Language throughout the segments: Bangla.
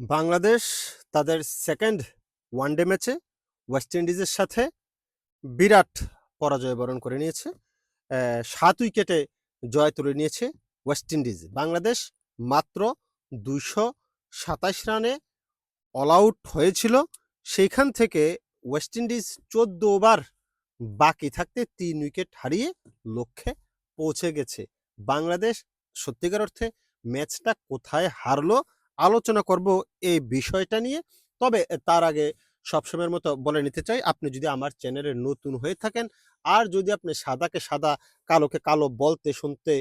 বাংলাদেশ তাদের সেকেন্ড ওয়ানডে ম্যাচে ওয়েস্ট ইন্ডিজের সাথে বিরাট পরাজয় বরণ করে নিয়েছে। সাত উইকেটে জয় তুলে নিয়েছে ওয়েস্ট ইন্ডিজ বাংলাদেশ মাত্র দুইশো সাতাশ রানে অল আউট হয়েছিল। সেইখান থেকে ওয়েস্ট ইন্ডিজ চোদ্দ ওভার বাকি থাকতে তিন উইকেট হারিয়ে লক্ষ্যে পৌঁছে গেছে। বাংলাদেশ সত্যিকার অর্থে ম্যাচটা কোথায় হারলো আলোচনা করব এই বিষয়টা নিয়ে। তবে তার আগে সবসময়ের মতো বলে নিতে চাই, আপনি যদি আমার চ্যানেলে নতুন হয়ে থাকেন আর যদি আপনি সাদাকে সাদা, কালোকে কালো বলতে, শুনতে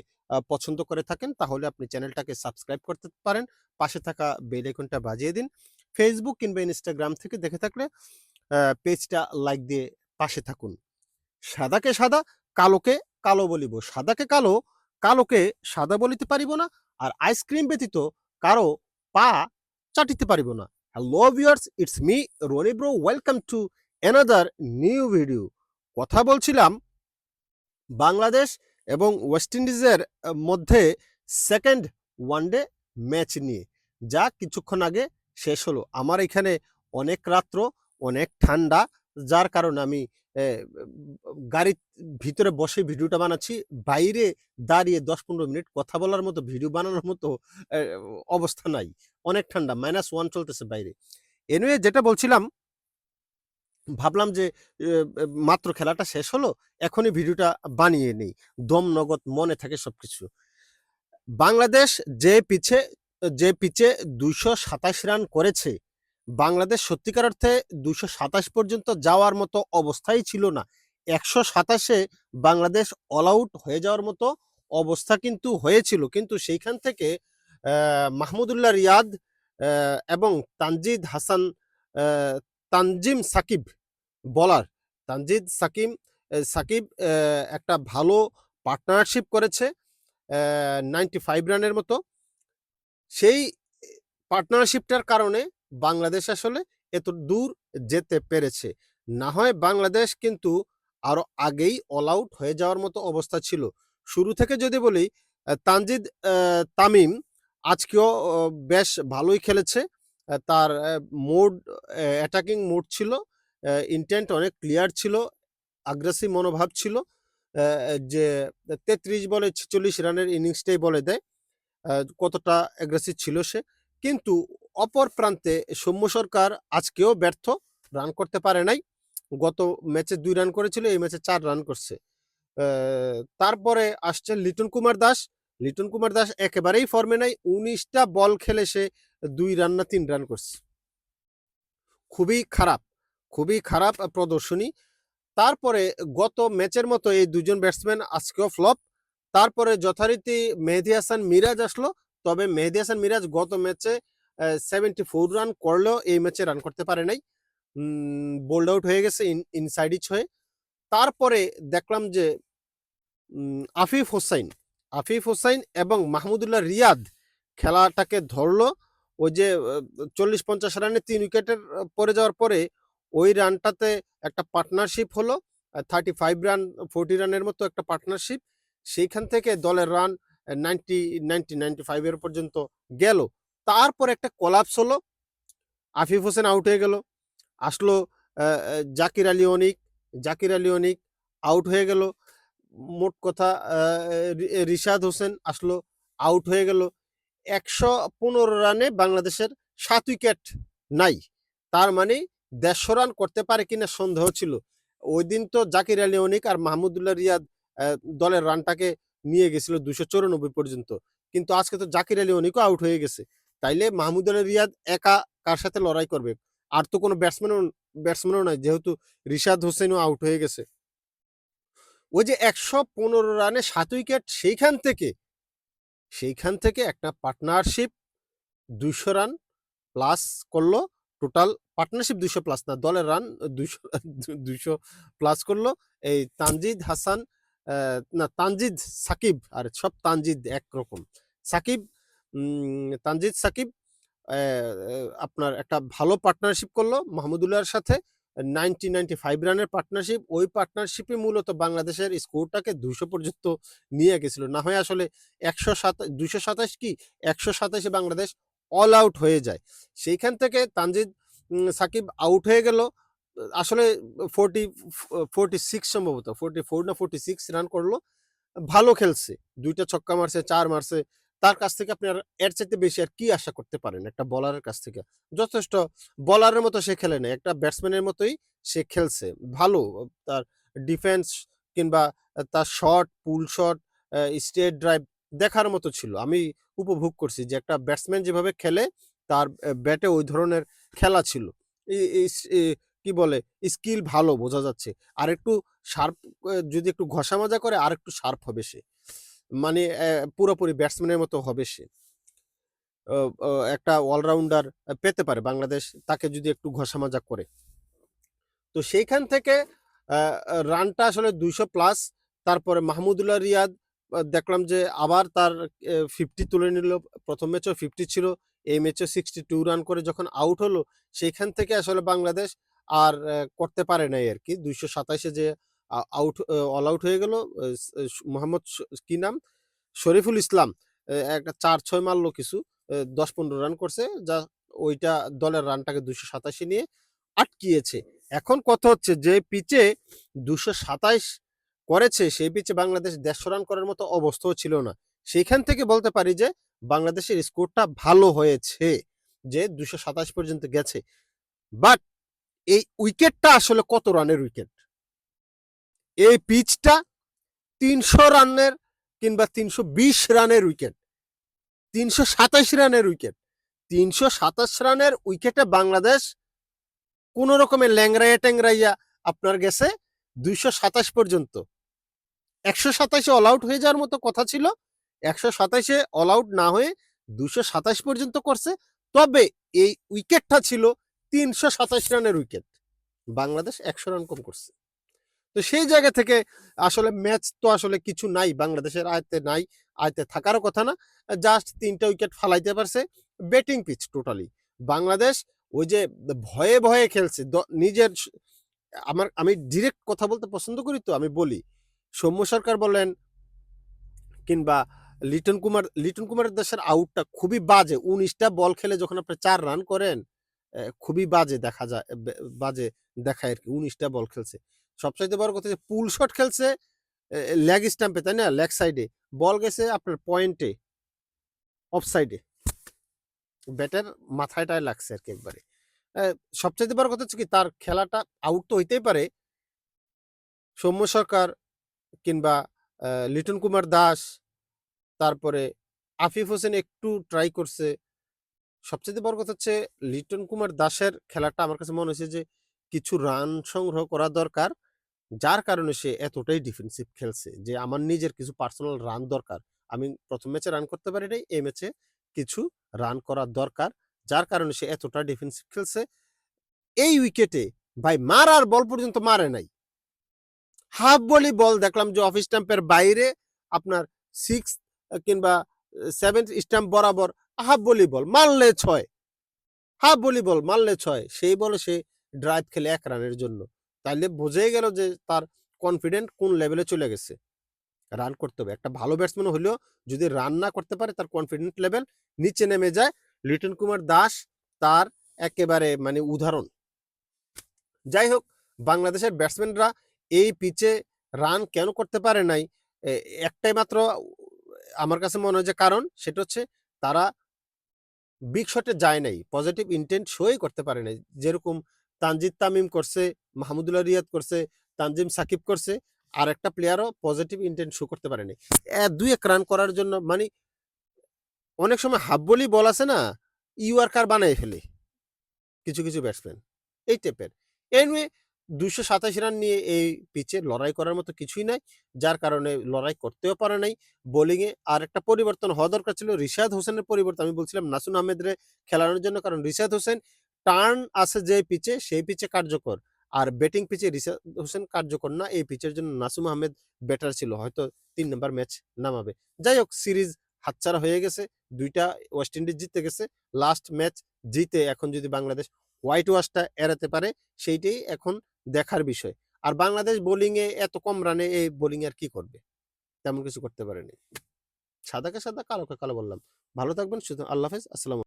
পছন্দ করে থাকেন, তাহলে আপনি চ্যানেলটাকে সাবস্ক্রাইব করতে পারেন। পাশে থাকা বেল বাজিয়ে দিন। ফেসবুক কিংবা ইনস্টাগ্রাম থেকে দেখে থাকলে পেজটা লাইক দিয়ে পাশে থাকুন। সাদাকে সাদা, কালোকে কালো বলিব। সাদাকে কালো, কালোকে সাদা বলিতে পারিব না। আর আইসক্রিম ব্যতীত কারও পা চাটিতে পারিব না। Hello viewers it's me Roni bro welcome to another new video কথা বলছিলাম বাংলাদেশ এবং ওয়েস্ট ইন্ডিজের মধ্যে সেকেন্ড ওয়ানডে ম্যাচ নিয়ে। যা কিছুক্ষণ আগে শেষ হলো। আমার এখানে অনেক রাত্র, অনেক ঠান্ডা, যার কারণে আমি গাড়ির ভিতরে বসে ভিডিওটা বানাচ্ছি। বাইরে দাঁড়িয়ে দশ পনেরো মিনিট কথা বলার মতো, ভিডিও বানানোর মতো অবস্থা নাই। অনেক ঠান্ডা মাইনাস ওয়ান চলতেছে বাইরে। এনিওয়ে যেটা বলছিলাম, ভাবলাম যে মাত্র খেলাটা শেষ হলো, এখনই ভিডিওটা বানিয়ে নেই। দম, নগদ, মনে থাকে সবকিছু। বাংলাদেশ যে পিছে, যে পিচে দুইশো সাতাশ রান করেছে বাংলাদেশ সত্যিকার অর্থে দুইশো সাতাশ পর্যন্ত যাওয়ার মতো অবস্থাই ছিল না। একশো সাতাশে বাংলাদেশ অল আউট হয়ে যাওয়ার মতো অবস্থা কিন্তু হয়েছিল। কিন্তু সেইখান থেকে মাহমুদুল্লাহ রিয়াদ এবং তানজিদ হাসান তানজিম সাকিব বলার তানজিদ সাকিম সাকিব একটা ভালো পার্টনারশিপ করেছে নাইনটি ফাইভ রানের মতো। সেই পার্টনারশিপটার কারণে বাংলাদেশ আসলে এত দূর যেতে পেরেছে। না হয় বাংলাদেশ কিন্তু আরও আগেই অল আউট হয়ে যাওয়ার মতো অবস্থা ছিল। শুরু থেকে যদি বলি তানজিদ তামিম আজকেও বেশ ভালোই খেলেছে। তার মুড অ্যাটাকিং মুড ছিল। ইন্টেন্ট অনেক ক্লিয়ার ছিল আগ্রাসী মনোভাব ছিল। যে তেত্রিশ বলে ছেচল্লিশ রানের ইনিংসটাই বলে দেয় কতটা অ্যাগ্রেসিভ ছিল সে। কিন্তু অপর প্রান্তে সৌম্য সরকার আজকেও ব্যর্থ রান করতে পারে নাই। গত ম্যাচে দুই রান করেছিল, এই ম্যাচে চার রান করছে। তারপরে আসছে লিটন কুমার দাস। লিটন কুমার দাস একেবারেই ফর্মে নাই, উনিশটা বল খেলে সে দুই রান না তিন রান করছে। খুবই খারাপ খুবই খারাপ প্রদর্শনী। তারপরে গত ম্যাচের মতো এই দুজন ব্যাটসম্যান আজকেও ফ্লপ তারপরে যথারীতি মেহেদি হাসান মিরাজ আসলো। তবে মেহেদি হাসান মিরাজ গত ম্যাচে সেভেন্টি ফোর রান করলেও এই ম্যাচে রান করতে পারে নাই। বোল্ড আউট হয়ে গেছে ইনসাইড ইচ হয়ে। তারপরে দেখলাম যে আফিফ হোসাইন আফিফ হোসাইন এবং মাহমুদুল্লাহ রিয়াদ খেলাটাকে ধরলো। ওই যে চল্লিশ পঞ্চাশ রানে তিন উইকেটের পরে যাওয়ার পরে ওই রানটাতে একটা পার্টনারশিপ হলো। থার্টি ফাইভ রান ফোরটি রানের মতো একটা পার্টনারশিপ সেইখান থেকে দলের রান নাইনটি নাইনটি নাইনটি ফাইভের পর্যন্ত গেল। তারপর একটা কলাপস হলো। আফিফ হোসেন আউট হয়ে গেল। আসলো জাকির আলী অনিক। জাকির আলী অনিক আউট হয়ে গেল। মোট কথা রিশাদ হোসেন আসলো আউট হয়ে গেল। একশো পনেরো রানে বাংলাদেশের সাত উইকেট নাই। তার মানে দেড়শো রান করতে পারে কিনা সন্দেহ ছিল। ওই দিন তো জাকির আলী অনিক আর মাহমুদুল্লাহ রিয়াদ দলের রানটাকে নিয়ে গেছিল দুশো পর্যন্ত। কিন্তু আজকে তো জাকির আলী অনিকও আউট হয়ে গেছে। তাইলে মাহমুদুল্লাহ রিয়াদ একা কার সাথে লড়াই করবে? আর তো কোনো ব্যাটসম্যানও ব্যাটসম্যানও নাই, যেহেতু রিশাদ হোসেনও আউট হয়ে গেছে। ওই যে একশো পনেরো রানে সাত উইকেট, সেইখান থেকে সেইখান থেকে একটা পার্টনারশিপ দুইশো রান প্লাস করল টোটাল পার্টনারশিপ দুইশো প্লাস না, দলের রান দুইশো দুইশো প্লাস করল। এই তানজিদ হাসান না, তানজিদ সাকিব, আর সব তানজিদ একরকম। সাকিব তানজিদ সাকিব আপনার একটা ভালো পার্টনারশিপ করল মাহমুদুল্লাহর সাথে। নাইনটি নাইনটি ফাইভ রানের পার্টনারশিপ ওই পার্টনারশিপে মূলত বাংলাদেশের স্কোরটাকে দুশো পর্যন্ত নিয়ে গেছিল। না হয় আসলে একশো সাত দুশো সাতাশ কি? একশো সাতাশে বাংলাদেশ অল আউট হয়ে যায়। সেইখান থেকে তানজিদ সাকিব আউট হয়ে গেল। আসলে ফোরটি ফোরটি সিক্স সম্ভবত ফোরটি ফোর না ফোরটি সিক্স রান করল। ভালো খেলছে। দুইটা ছক্কা মারছে, চার মারছে তার কাছ থেকে আপনি আর এর চাইতে বেশি আর কি আশা করতে পারেন? একটা বলারের কাছ থেকে। যথেষ্ট বলারের মতো সে খেলে না একটা ব্যাটসম্যানের মতোই সে খেলছে। ভালো। তার ডিফেন্স কিংবা তার shot pull shot straight drive দেখার মতো ছিল। আমি উপভোগ করছি যে একটা ব্যাটসম্যান যেভাবে খেলে, তার ব্যাটে ওই ধরনের খেলা ছিল। কি বলে? স্কিল ভালো বোঝা যাচ্ছে। আর একটু শার্প যদি একটু ঘষা মাজা করে আর একটু শার্প হবে সে। মানে পুরোপুরি ব্যাটসম্যানের মতো হবে সে। একটা অলরাউন্ডার পেতে পারে বাংলাদেশ, তাকে যদি একটু ঘষা মাজা করে। তো সেইখান থেকে রানটা আসলে দুইশো প্লাস তারপরে মাহমুদুল্লাহ রিয়াদ দেখলাম যে আবার তার ফিফটি তুলে নিল। প্রথম ম্যাচও ফিফটি ছিল, এই ম্যাচে সিক্সটি টু রান করে যখন আউট হলো, সেইখান থেকে আসলে বাংলাদেশ আর করতে পারে নাই আর কি দুইশো সাতাইশে যে আউট অল আউট হয়ে গেল। মোহাম্মদ কি নাম? শরীফুল ইসলাম। একটা চার ছয় মারলো কিছু। দশ পনেরো রান করছে। যা, ওইটা দলের রানটাকে দুশো সাতাশি নিয়ে আটকিয়েছে। এখন কথা হচ্ছে যে পিচে দুশো সাতাইশ করেছে, সেই পিচে বাংলাদেশ দেড়শো রান করার মতো অবস্থাও ছিল না। সেইখান থেকে বলতে পারি যে বাংলাদেশের স্কোরটা ভালো হয়েছে, যে দুশো সাতাশ পর্যন্ত গেছে। বাট এই উইকেটটা আসলে কত রানের উইকেট এই পিচটা তিনশো রানের কিংবা তিনশো বিশ রানের উইকেট তিনশো সাতাশ রানের উইকেট তিনশো সাতাশ রানের উইকেটে বাংলাদেশ কোন রকমের ল্যাংরাইয়া ট্যাংরাইয়া আপনার গেছে দুইশো সাতাশ পর্যন্ত। একশো সাতাশে অল আউট হয়ে যাওয়ার মতো কথা ছিল, একশো সাতাশে অল আউট না হয়ে দুশো সাতাশ পর্যন্ত করছে, তবে এই উইকেটটা ছিল তিনশো সাতাশ রানের উইকেট বাংলাদেশ একশো রান কম করছে। তো সেই জায়গা থেকে আসলে ম্যাচ তো আসলে কিছু নাই, বাংলাদেশের আয়তে নাই আয়তে থাকারও কথা না। জাস্ট তিনটা উইকেট ফালাইতে পারছে ব্যাটিং পিচ টোটালি বাংলাদেশ ওই যে ভয়ে ভয়ে খেলছে নিজের আমার, আমি ডিরেক্ট কথা বলতে পছন্দ করি তো, আমি বলি। সৌম্য সরকার বলেন কিংবা লিটন কুমার, লিটন কুমারের দেশের আউটটা খুবই বাজে। উনিশটা বল খেলে যখন আপনি চার রান করেন খুবই বাজে দেখা যায় বাজে দেখায় আর কি, উনিশটা বল খেলছে। সবচাইতে বড় কথা যে পুল শট খেলছে লেগ স্টাম্পে তাই না? লেগ সাইডে বল গেছে আপনার পয়েন্টে অফ সাইডে ব্যাটের মাথায়টায় লাগছে আর কি একবারে। সবচাইতে বড় কথা হচ্ছে কি, তার খেলাটা আউট তো হইতেই পারে। সৌম্য সরকার কিংবা লিটন কুমার দাস, তারপরে আফিফ হোসেন একটু ট্রাই করছে। সবচেয়ে বড় কথা হচ্ছে, লিটন কুমার দাসের খেলাটা আমার কাছে মনে হয়েছে যে, কিছু রান সংগ্রহ করা দরকার। যার কারণে সে এতটাই ডিফেন্সিভ খেলছে যে, আমার নিজের কিছু পার্সোনাল রান দরকার। আমি প্রথম ম্যাচে রান করতে পারি নাই, এই ম্যাচে কিছু রান করা দরকার, যার কারণে সে এতটা ডিফেন্সিভ খেলছে। এই উইকেটে ভাই মারার বল পর্যন্ত মারে নাই। হাফ বলি বল দেখলাম যে অফ স্ট্যাম্পের বাইরে আপনার সিক্স কিংবা সেভেন স্ট্যাম্প বরাবর হাফ বলি বল মারলে ছয়। হাফ বলি বল মারলে ছয়, সেই বলে সে ড্রাইভ খেলে এক রানের জন্য। তাইলে বোঝাই গেল যে তার কনফিডেন্ট কোন লেভেলে চলে গেছে। রান করতে হবে। একটা ভালো ব্যাটসম্যান হলেও যদি রান না করতে পারে, তার কনফিডেন্ট লেভেল নিচে নেমে যায়। লিটন কুমার দাস তার একেবারে মানে উদাহরণ। যাই হোক, বাংলাদেশের ব্যাটসম্যানরা এই পিচে রান কেন করতে পারে নাই? একটাই মাত্র আমার কাছে মনে হয় যে কারণ, সেটা হচ্ছে তারা বিগ শটে যায় নাই। পজিটিভ ইন্টেন্ট শোই করতে পারে নাই। যেরকম তানজিদ তামিম করছে মাহমুদুল্লাহ রিয়াদ করছে, তানজিম সাকিব করছে, আর একটা প্লেয়ারও পজিটিভ ইন্টেন্ট শো করতে পারেনি। দুই এক রান করার জন্য মানে অনেক সময় হাফ বলি বল আছে না ইউআরকার বানাই ফেলে। কিছু কিছু ব্যাটসম্যান এই টাইপের এনিওয়ে দুশো সাতাশ রান নিয়ে এই পিচে লড়াই করার মতো কিছুই নাই, যার কারণে লড়াই করতেও পারে নাই। বোলিংয়ে আর একটা পরিবর্তন হওয়া দরকার ছিল, রিশাদ হোসেনের পরিবর্তন। আমি বলছিলাম নাসুন আহমেদরে খেলানোর জন্য, কারণ রিশাদ হোসেন টার্ন আছে যে পিচে সেই পিচে কার্যকর। আর ব্যাটিং পিচে রিশাদ হোসেন কার্যকর না, এই পিচের জন্য নাসুম আহমেদ ব্যাটার ছিল। হয়তো তিন নম্বর ম্যাচ নামাবে। যাই হোক সিরিজ হাতছাড়া হয়ে গেছে। দুইটা ওয়েস্ট ইন্ডিজ জিতে গেছে। লাস্ট ম্যাচ জিতে এখন যদি বাংলাদেশ হোয়াইট ওয়াশটা এড়াতে পারে, সেইটাই এখন দেখার বিষয়। আর বাংলাদেশ বোলিং এ এত কম রানে এই বোলিং আর কি করবে? তেমন কিছু করতে পারেনি। সাদাকে সাদা, কালোকে কালো বললাম। ভালো থাকবেন শুধু আল্লাহ হাফেজ, আসসালাম